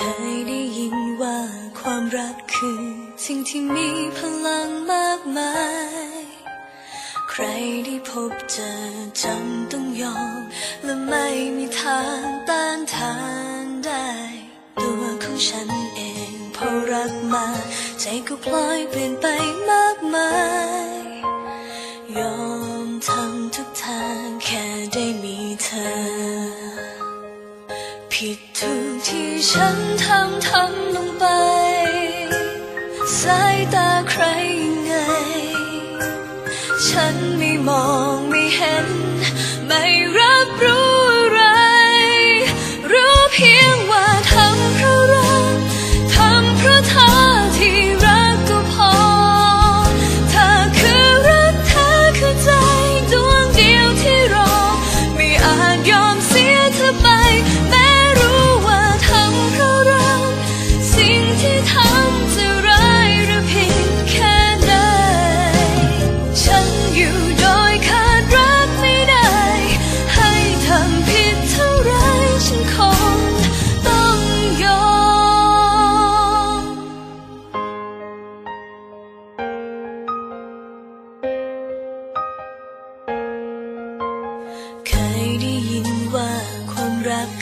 เคยได้ยินว่าความรักคือ สิ่งที่มีพลังมากมาย ใครได้พบเจอจำต้องยอม และไม่มีทางต้านทานได้ ตัวของฉันเองพอรักมา ใจก็พลอยเปลี่ยนไปมากมาย ยอมทำทุกทางแค่ได้มีเธอ ผิดทุกที่ฉันทำทำลงไป สายตาใครยังไง ฉันไม่มองไม่เห็น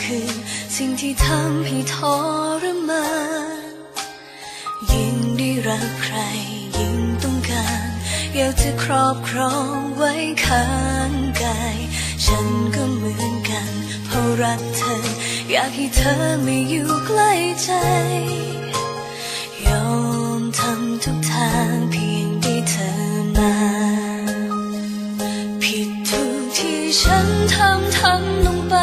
คือ สิ่งที่ทำให้ทรมานยิ่งได้รักใคร ยิ่งต้องการ อยากจะครอบครองไว้ข้างกาย ฉันก็เหมือนกันเพราะรักเธอ อยากให้เธอไม่อยู่ใกล้ใจ ยอมทำทุกทางเพียงได้เธอมา ผิดทุกที่ฉันทำทำลงไป